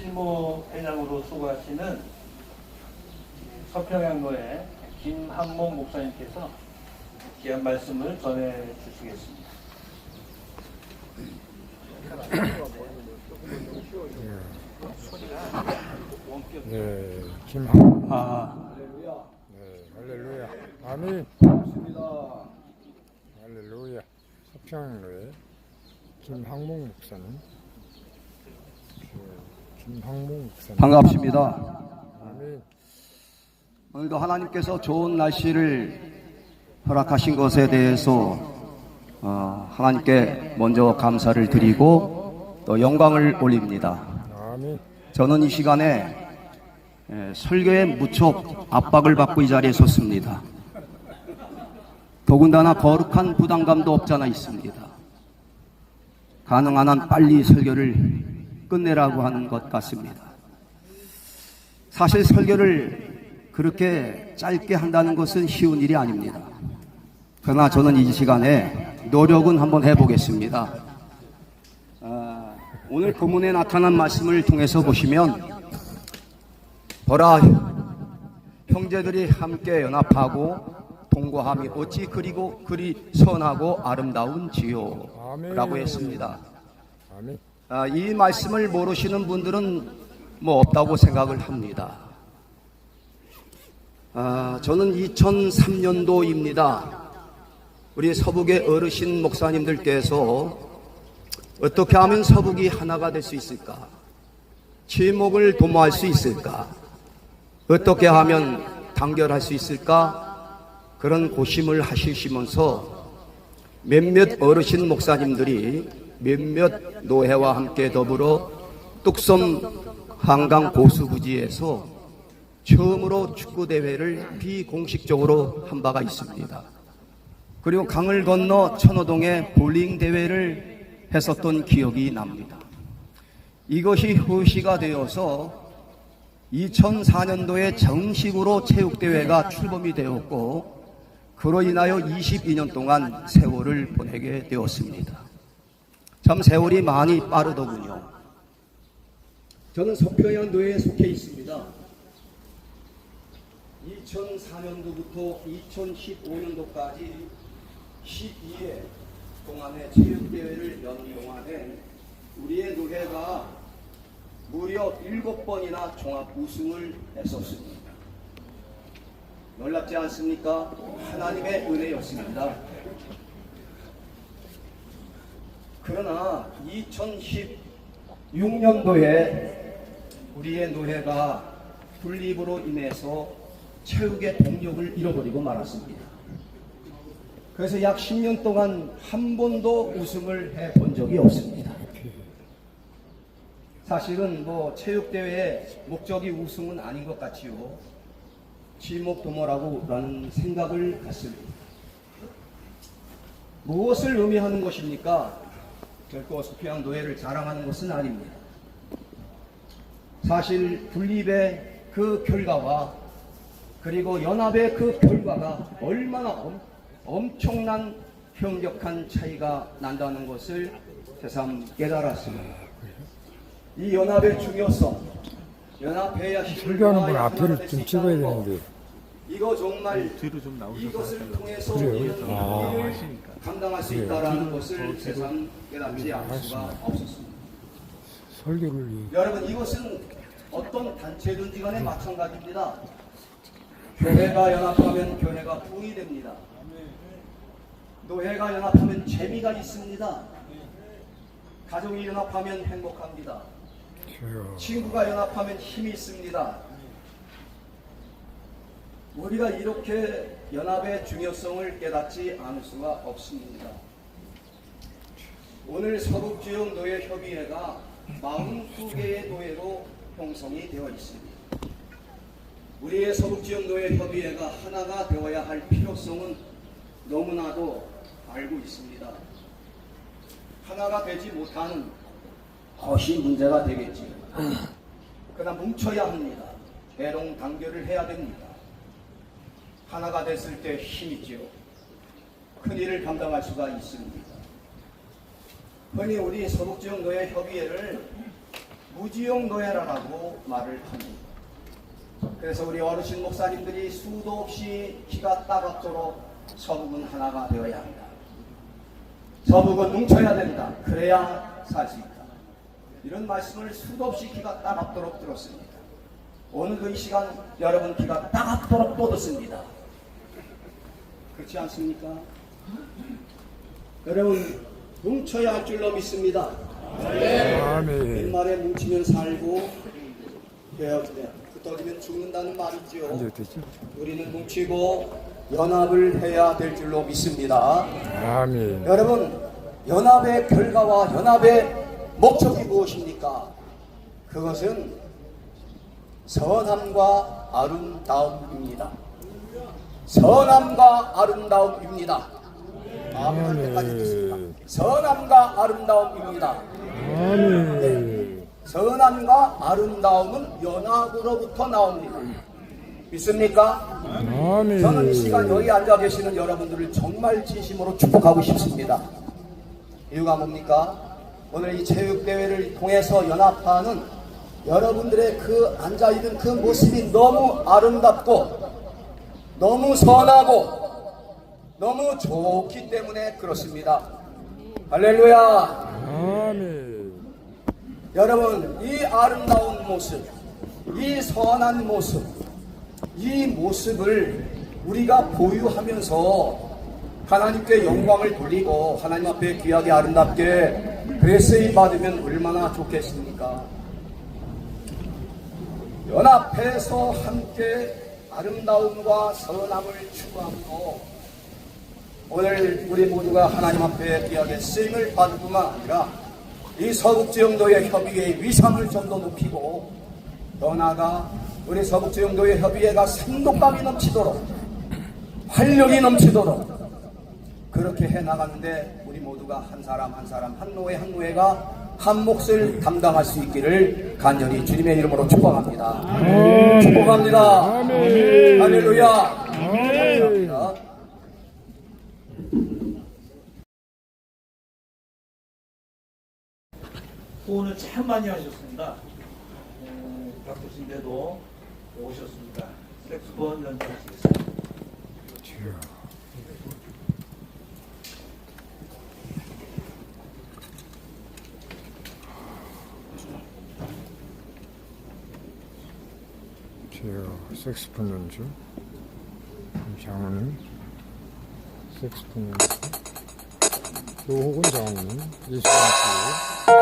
실무 회장으로 수고하시는 서평양로의 김한목 목사님께서 귀한 말씀을 전해 주시겠습니다. 네, 김한. 아, 네, 할렐루야. 아멘. 반갑습니다. 할렐루야. 서평로의 김학목 목사님. 그. 반갑습니다. 오늘도 하나님께서 좋은 날씨를 허락하신 것에 대해서 어, 하나님께 먼저 감사를 드리고 또 영광을 올립니다. 저는 이 시간에 에, 설교에 무척 압박을 받고 이 자리에 섰습니다. 더군다나 거룩한 부담감도 없잖아 있습니다. 가능한 한 빨리 설교를 끝내라고 하는 것 같습니다. 사실 설교를 그렇게 짧게 한다는 것은 쉬운 일이 아닙니다. 그러나 저는 이 시간에 노력은 한번 해보겠습니다. 아, 오늘 본문에 나타난 말씀을 통해서 보시면 보라 형제들이 함께 연합하고 동거함이 어찌 그리고 그리 선하고 아름다운지요 아멘. 라고 했습니다. 아멘. 아, 이 말씀을 모르시는 분들은 뭐 없다고 생각을 합니다. 아, 저는 2003년도입니다. 우리 서북의 어르신 목사님들께서 어떻게 하면 서북이 하나가 될 수 있을까? 침묵을 도모할 수 있을까? 어떻게 하면 단결할 수 있을까? 그런 고심을 하시면서 몇몇 어르신 목사님들이 몇몇 노회와 함께 더불어 뚝섬 한강 고수부지에서 처음으로 축구 대회를 비공식적으로 한 바가 있습니다. 그리고 강을 건너 천호동에 볼링 대회를 했었던 기억이 납니다. 이것이 후시가 되어서 2004년도에 정식으로 체육대회가 출범이 되었고 그로 인하여 22년 동안 세월을 보내게 되었습니다. 참 세월이 많이 빠르더군요. 저는 서평양도에 속해 있습니다. 2004년도부터 2015년도까지 12회 동안의 체육대회를 연 동안에 우리의 노회가 무려 7번이나 종합 우승을 했었습니다. 놀랍지 않습니까? 하나님의 은혜였습니다. 그러나 2016년도에 우리의 노회가 분립으로 인해서 체육의 동력을 잃어버리고 말았습니다. 그래서 약 10년 동안 한 번도 우승을 해 본 적이 없습니다. 사실은 뭐 체육대회의 목적이 우승은 아닌 것 같지요. 지목도모라고 라는 생각을 갖습니다. 무엇을 의미하는 것입니까? 결코 수평 노예를 자랑하는 것은 아닙니다. 사실 분립의 그 결과와 그리고 연합의 그 결과가 얼마나 엄, 엄청난 현격한 차이가 난다는 것을 새삼 깨달았습니다. 이 연합의 중요성, 연합해야 설교하는 분 앞에를 좀 찍어야. 되는데. 이거 정말 뒤로 좀 나오셔서 이것을 통해서 그래요? 아. 감당할 수 있다라는 것을 새삼 깨닫지 않을 수가. 없었습니다. 설교를 여러분 이것은 어떤 단체든지 간에 마찬가지입니다. 교회가 연합하면 교회가 부흥이 됩니다. 노회가 연합하면 재미가 있습니다. 가정이 연합하면 행복합니다. 친구가 연합하면 힘이 있습니다. 우리가 이렇게 연합의 중요성을 깨닫지 않을 수가 없습니다. 오늘 서북지역 노예 협의회가 42개의 노예로 형성이 되어 있습니다. 우리의 서북지역 노예 협의회가 하나가 되어야 할 필요성은 너무나도 알고 있습니다. 하나가 되지 못하는 것이 문제가 되겠지요. 그러나 뭉쳐야 합니다. 대롱 단결을 해야 됩니다. 하나가 됐을 때 힘이지요. 큰 일을 감당할 수가 있습니다. 흔히 우리 서북지역 노예 협의회를 무지용 노예라라고 말을 합니다. 그래서 우리 어르신 목사님들이 수도 없이 기가 따갑도록 서북은 하나가 되어야 한다. 서북은 뭉쳐야 된다. 그래야 살 수 있다. 이런 말씀을 수도 없이 기가 따갑도록 들었습니다. 오늘도 이 시간 여러분 기가 따갑도록 또 듣습니다. 그렇지 않습니까? 여러분 뭉쳐야 할 줄로 믿습니다. 아멘. 옛말에 뭉치면 살고 흩어지면 죽는다는 말 있죠. 이제 됐죠? 우리는 뭉치고 연합을 해야 될 줄로 믿습니다. 아멘. 여러분 연합의 결과와 연합의 목적이 무엇입니까? 그것은 선함과 아름다움입니다. 선함과 아름다움입니다. 아멘 때까지. 선함과 아름다움입니다. 아멘. 선함과 아름다움은 연합으로부터 나옵니다. 믿습니까? 아멘. 저는 이 시간 여기 앉아 계시는 여러분들을 정말 진심으로 축복하고 싶습니다. 이유가 뭡니까? 오늘 이 체육대회를 통해서 연합하는 여러분들의 그 앉아있는 그 모습이 너무 아름답고 너무 선하고 너무 좋기 때문에 그렇습니다. 할렐루야! 아멘. 여러분, 이 아름다운 모습, 이 선한 모습, 이 모습을 우리가 보유하면서 하나님께 영광을 돌리고 하나님 앞에 귀하게 아름답게 그레스를 받으면 얼마나 좋겠습니까? 연합해서 함께 아름다움과 선함을 추구함으로 오늘 우리 모두가 하나님 앞에 귀하게 쓰임을 받을 뿐만 아니라 이 서북지영도의 협의회의 위상을 좀 더 높이고 더 나아가 우리 서북지영도의 협의회가 생동감이 넘치도록 활력이 넘치도록 그렇게 해 나가는데 우리 모두가 한 사람 한 사람 한 노예 한 노예가 한 몫을 담당할 수 있기를 간절히 주님의 이름으로 축복합니다. 축복합니다. 아멘. 할렐루야. 아멘. 감사합니다. 후원을 참 많이 하셨습니다. 에, 바쁘신데도 오셨습니다. 색스폰 연주하시겠습니다. 색스폰 연주. 장은 색스폰 연주. 조호근 장은 예수님께